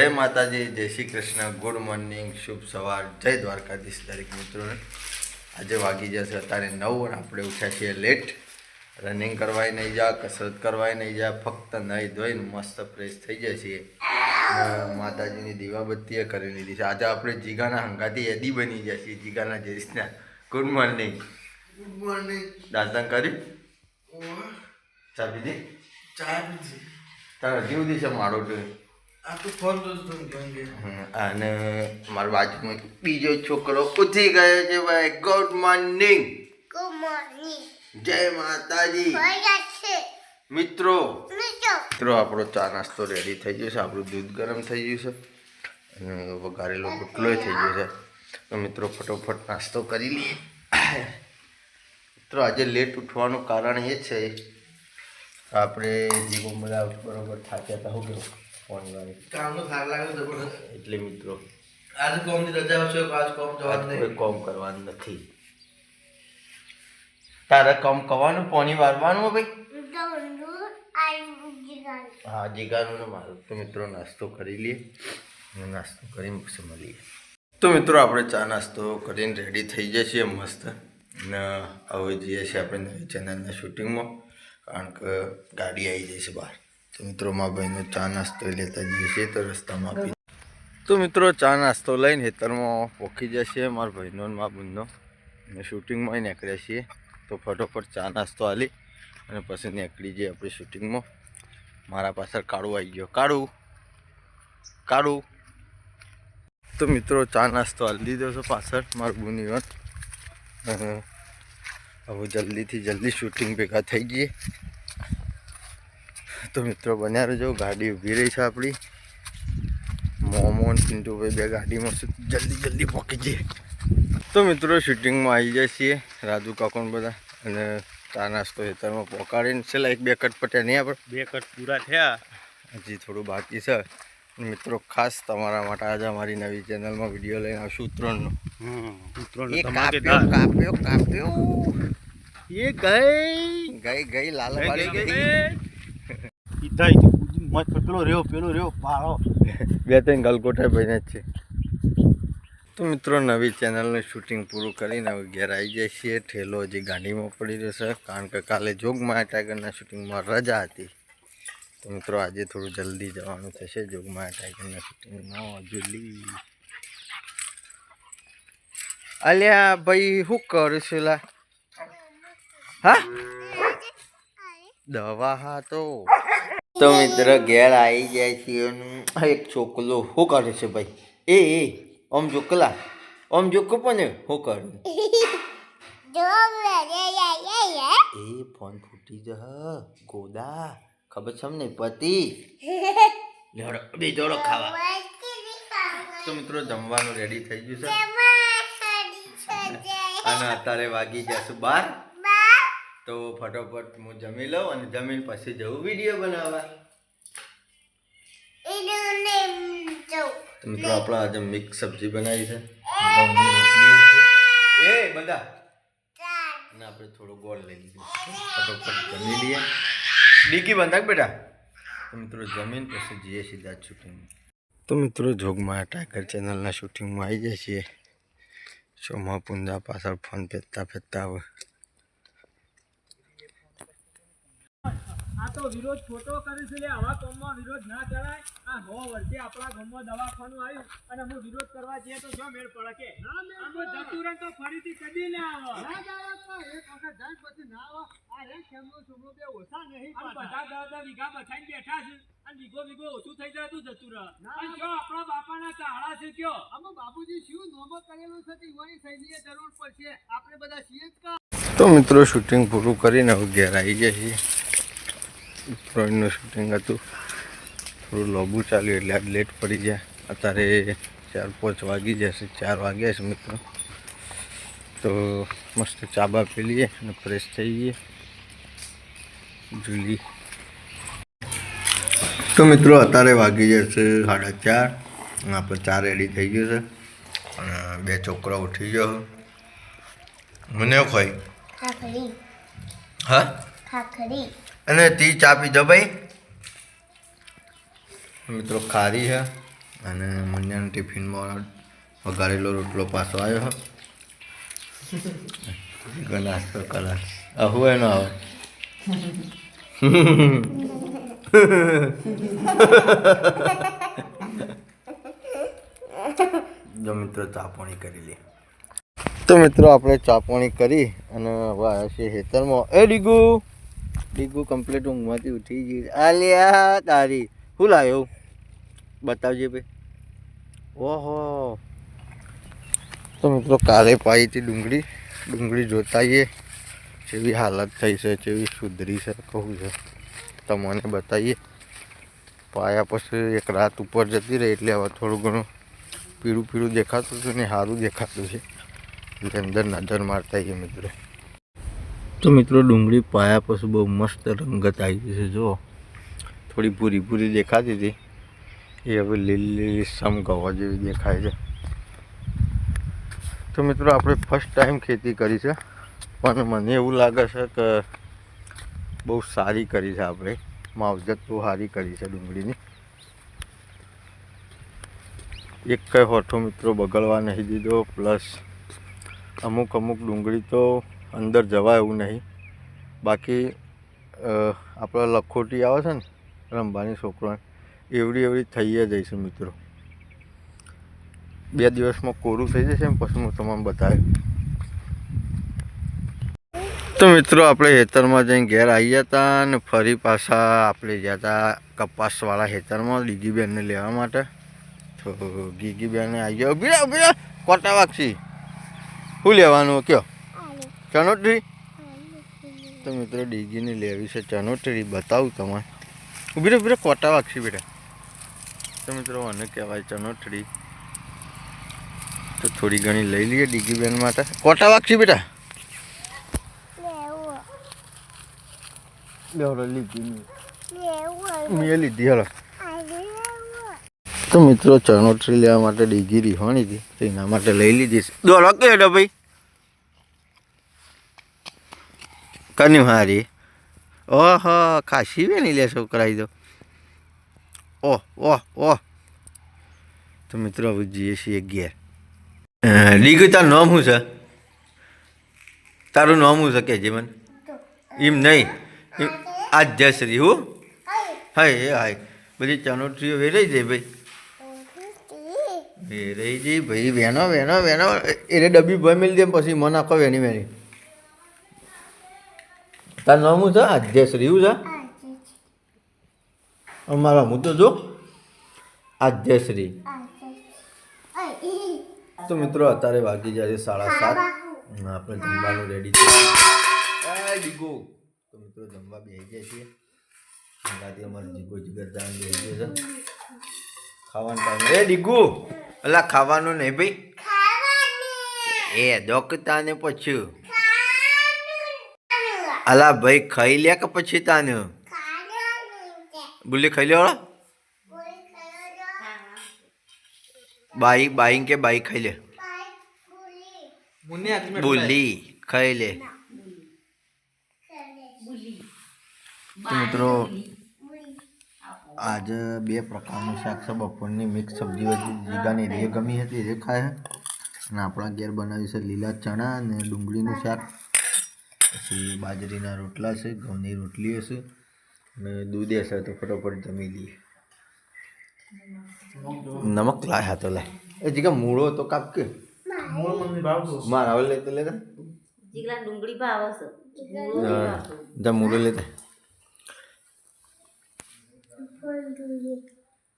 જય માતાજી જય શ્રી કૃષ્ણ. ગુડ મોર્નિંગ શુભ સવાર. જય દ્વારકાધીશ દરેક મિત્રોને. આજે વાગી જશે અત્યારે નવ અને આપણે ઉઠ્યા છીએ લેટ રનિંગ કરવાય નહીં જા કસરત કરવાય નહીં જા ફક્ત નહીં ધોઈને મસ્ત ફ્રેશ થઈ જાય છીએ. માતાજીની દીવાબત્તીએ કરી લીધી છે. આજે આપણે જીગાના હંગાથી યાદી બની જાય છીએ જીગાના જઈશના ગુડ મોર્નિંગ. Good morning. દાંતન કરી ચા પીધી? ચા પીધી. તારા હજી સુધી છે મારો તો? અને મારા બાજુમાં એક બીજો છોકરો ઉઠી ગયો છે ભાઈ. ગુડ મોર્નિંગ ગુડ મોર્નિંગ જય માતાજી. મિત્રો. મિત્રો. મિત્રો આપણો ચા નાસ્તો રેડી થઈ ગયો છે. આપણું દૂધ ગરમ થઈ ગયું છે. અને વઘારેલો રોટલો થઈ ગયો છે. તો મિત્રો ફટોફટ નાસ્તો કરી લઈએ. મિત્રો આજે લેટ ઉઠવાનું કારણ એ છે આપણે જીવો બધા બરોબર થાક્યા હતા હું કેવું વાળી કામનો થાક લાગે જબરદસ્ત એટલે મિત્રો આજ કોમની રજા છે આજ કોમ જવાનું નહીં. કોમ કરવાનું નથી. તારે કોમ કરવાનું પોની વારવાનું ભાઈ? હા જીગાનું ને મારું. તો મિત્રો નાસ્તો કરી લઈએ. નાસ્તો કરી પછી મળીએ. તો મિત્રો આપણે ચા નાસ્તો કરીને રેડી થઈ જઈએ મસ્ત. ને હવે જઈએ છીએ આપણે નવી ચેનલના શૂટિંગમાં કારણ કે ગાડી આવી જશે છે બહાર. તો મિત્રો, મા ભાઈનો ચા નાસ્તો લેતા જઈએ છીએ તો રસ્તામાં આપી તો મિત્રો, ચા નાસ્તો લઈને હેતરમાં પોખી જશે મારા ભાઈનો મા બુનનો. અને શૂટિંગમાં નીકળ્યા છીએ તો ફટોફટ ચા નાસ્તો આલી અને પછી નીકળી જઈએ આપણી શૂટિંગમાં. મારા પાછળ કાળું આવી ગયો. કાળું! કાળું! તો મિત્રો, ચા નાસ્તો આલી દીધો છો પાછળ મારું બુની હવે જલ્દીથી જલ્દી શૂટિંગ ભેગા થઈ ગઈએ તો મિત્રો બન્યા રહેજો. ગાડી ઊભી રહી છે આપણી. મોમો અને પિન્ટુભાઈ બે ગાડીમાં જલ્દી જલ્દી પહોંચી જઈએ. તો મિત્રો શૂટિંગમાં આવી જાય છીએ. રાજુ કાકોન બધા. અને ચા નાસ્તો હેતરમાં પહોંચાડીને છેલ્લા એક બે કટ પટ્યા નહીં આપણે. બે કટ પૂરા થયા. હજી થોડું બાકી છે. મિત્રો ખાસ તમારા માટે આજે અમારી નવી ચેનલમાં વીડિયો લઈને આવશું એ કાપ્યો કાપ્યો કાપ્યો. એ ગઈ. ગઈ ગઈ લાલ ગઈ. ઈધાઈ મત પેલો રહ્યો પેલો રહ્યો પાળો બે ત્રણ ગલગોટા ભાઈને જ છે. તો મિત્રો, નવી ચેનલનું શૂટિંગ પૂરું કરીને હવે ઘેર આવી જાય છીએ. ઠેલો હજી ગાડીમાં પડી રહેશે કારણ કે કાલે જોગમાયા ટાઈગરના શૂટિંગમાં રજા હતી. તો મિત્રો, આજે થોડું જલ્દી જવાનું થશે જોગમાયા ટાઈગરના શૂટિંગમાં જલ્દી અલ્યા ભાઈ, શું કરું છું લા? હા? દવા હા તો. તો મિત્ર ઘેર આવી જાય છે એક છોકલો શું કરે છે ભાઈ? એ એ ઓમ જોકલા ઓમ જોકો પણ શું કરે? એ ફોન ફૂટી જ ગોદા ખબર છે ને પતિ? બે જોડો ખાવા. તો મિત્રો જમવાનું રેડી થઈ ગયું છે. અને અત્યારે વાગી જશું બાર. તો ફટોફટ હું જમી લઉં અને જમીન પછી જવું વીડિયો બનાવવા. તો મિત્રો આપણે આજે મિક્સ સબ્જી બનાવી છે. ઘઉંની રોટલી છે. એ બધા. અને આપણે થોડું ગોળ લઈ લીધું ફટોફટ જમી લઈએ. ડીકી બંધાક બેટા. તો મિત્રો જમીન પછી જઈએ સીધા શૂટિંગ તો મિત્રો જોગમાં ટાઈગર ચેનલના શૂટિંગમાં આવી જાય છીએ. સોમા પુંજા પાછળ ફોન ફેરતા ફેરતા હવે આ તો વિરોધ ખોટો કરે છે આવા કામમાં વિરોધ ના કરાય. આ નો વર્ષે આપણા ગામમાં દવાખાનું આવ્યું અને હું વિરોધ કરવા જઈએ તો જો મેળ પડે કે. આમ જતું રહે તો ફરીથી કદી ના આવે. ના જાય એક વખત જાય પછી ના આવે. આ રે કેમનો છોકરો બે ઓછા નહીં બધા દસ દસ વીઘા બચાઈને બેઠા છે અને વીઘો વીઘો ઓછું થઈ જાય તું જતું રહે. અને જો આપણા બાપાના ચાળા છે કયો? અમે બાપુજી શું નોમો કરેલું છે ઈવાની સૈન્ય જરૂર પડશે. આપણે બધા છીએ જ તો મિત્રો શૂટિંગ પૂરું કરીને હવે ઘેર આવી ગયા ઉત્તરાયણનું શૂટિંગ હતું. થોડું લોબુ ચાલ્યું એટલે આજ લેટ પડી ગયા. અત્યારે ચાર પાંચ વાગી જશે ચાર વાગ્યા છે મિત્રો. તો મસ્ત ચાબા પી લઈએ અને ફ્રેશ થઈ જઈએ. જુલી તો મિત્રો અત્યારે વાગી જશે સાડા ચાર આપણે ચાર રેડી થઈ ગયું છે. અને બે છોકરા ઉઠી ગયો. મને ખોઈ? હા? ખાખરી. અને તી ચા દો ભાઈ મિત્રો ખારી છે. અને મુન્યાના ટિફિનમાં વઘારેલો રોટલો પાછો આવ્યો. છે તો કલાસ આવું એનો આવે. જો મિત્રો ચાપણી કરી લે. તો મિત્રો આપણે ચાપણી કરી અને હવે આવ્યા છીએ ખેતરમાં. એ ડીગુ! ડીગુ કમ્પ્લીટ ઊંઘમાંથી ઉઠી ગઈ. આલ્યા, તારી. શું લાવ્યો? બતાવજે ભાઈ. ઓહો. તો મિત્રો કાલે પાઈ હતી ડુંગળી. ડુંગળી જોતાઈએ જેવી હાલત થઈ છે જેવી સુધરી છે, કહું છે. તમને બતાવીએ. પાયા પછી એક રાત ઉપર જતી રહી, એટલે હવે થોડું ઘણું પીળું પીળું દેખાતું હતું ને સારું દેખાતું છે. એટલે અંદર નજર મારતા આવીએ મિત્રો. તો મિત્રો ડુંગળી પાયા પછી બહુ મસ્ત રંગત આવી છે જો થોડી ભૂરી ભૂરી દેખાતી હતી. એ હવે લીલી લીલી સમગવા જેવી દેખાય છે. તો મિત્રો આપણે ફર્સ્ટ ટાઈમ ખેતી કરી છે. પણ મને એવું લાગે છે કે બહુ સારી કરી છે આપણે. માવજત બહુ સારી કરી છે ડુંગળીની. એક કંઈ હોઠો મિત્રો બગડવા નહીં દીધો. પ્લસ અમુક અમુક ડુંગળી તો અંદર જવાય એવું નહીં. બાકી આપણા લખોટી આવે છે ને રમવાની છોકરાને, એવડી એવડી થઈ જાય છે મિત્રો. બે દિવસમાં કોરું થઈ જશે પછી હું તમને બતાવ્યું તો મિત્રો, આપણે હેતરમાં જઈને ઘેર આવી હતા અને ફરી પાછા આપણે ગયા હતા કપાસવાળા હેતરમાં ગીગીબેનને લેવા માટે. તો ગીગીબેને આવી ગયા. ઊભી રહે. કોટા વાગશી? શું લેવાનું? કયો? ચણોટરી તો મિત્રો, ડીગીને લેવી છે ચણોટરી બતાવું તમારે ઊભી ઊભી કોટા વાગશી બેટા. તો મિત્રો મને કહેવાય ચણોટરી તો થોડી ઘણી લઈ લઈએ ડીગીબેન માટે. કોટા વાગશી બેટા? મેં. લીધી, હલો. તો મિત્રો ચણોટરી લેવા માટે ડીગી રીહોણી હતી, તો એના માટે લઈ લીધી છે. દોડો કેડો ભાઈ? કની મારી? ઓહો, ખાસી નહીં લે છોકરાઈ દો ઓહ ઓહ ઓહ તો મિત્રો જઈએ છીએ ઘેર. ડીગી, તારું નામ શું છે? તારું નામ શું છે કે જીવન એમ નહીં. એમ જયશ્રી, હું? હાય હાય. બધી ચણોટરીઓ વેરાઈ જાય ભાઈ. વેરાઈ જઈ ભાઈ. વેનો વેનો વેનો એને ડબ્બી ભાઈ મેલી દે પછી મને આખો વેની વેની તારું નામ શું છે? આદ્યશ્રી શું છે? અમારા હું તો જો. આદ્યશ્રી. તો મિત્રો અત્યારે વાગી જાય છે સાડા સાત. આપણે જમવાનું રેડી છે. ડીગો તો મિત્રો જમવા બેસી જાય છીએ. હંગાથી અમારે જીગો જીગરદાન બેસી ગયો છે. ખાવાનો ટાઈમ એ ડીગુ અલા ખાવાનું નહીં ભાઈ. એ દોકતાને પછી અલા ભાઈ ખાઈ લે કે પછી તાને? બોલી ખાઈ લે બાઈ બાઈ કે બાઈ ખાઈ લે? મુન્ને બોલી ખાઈ લે. મિત્રો આજે બે પ્રકારનું શાક છે બપોરની મિક્સ સબ્જી જીગાની રે ગમી હતી રે ખાય અને આપણા ઘેર બનાવ્યું છે લીલા ચણા અને ડુંગળીનું શાક. પછી બાજરીના રોટલા છે ઘઉંની રોટલી હશે અને દૂધ હશે તો ફટોફટ જમી લઈએ. નમક લાય હા તો લાય. એ જીગા મૂળો તો કાપ કે? મોર મમ્મી ભાવતો મારા હવે લેતો લેતા જીગલા ડુંગળી ભાવ છે હા, જા મૂળો લેતા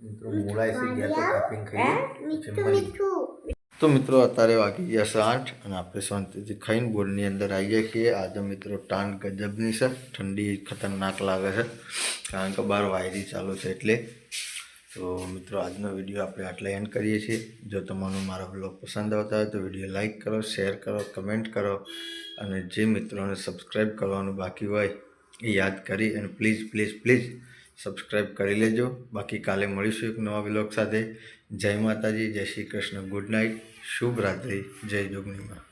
મિત્રો મૂળાય છે ગયા તો કાપીને ખાઈએ. પછી મળીએ. તો મિત્રો, અત્યારે વાગી ગયા આઠ અને આપણે શાંતિથી ખાઈને બોર્ડની અંદર આવી જાય છીએ. આજે મિત્રો ટાણ ગજબની છે. ઠંડી ખતરનાક લાગે છે, કારણ કે બહાર વાયરી ચાલુ છે એટલે. તો મિત્રો, આજનો વીડિયો આપણે આટલા એન્ડ કરીએ છીએ. જો તમારો મારો બ્લોગ પસંદ આવતા હોય તો વીડિયો લાઇક કરો, શેર કરો, કમેન્ટ કરો અને જે મિત્રોને સબસ્ક્રાઈબ કરવાનું બાકી હોય એ યાદ કરી અને પ્લીઝ પ્લીઝ પ્લીઝ સબસ્ક્રાઈબ કરી લેજો. બાકી કાલે મળીશું એક નવા બ્લોગ સાથે. જય માતાજી, જય શ્રી કૃષ્ણ. ગુડ નાઇટ શુભ રાત્રિ. જય જોગણીમાં.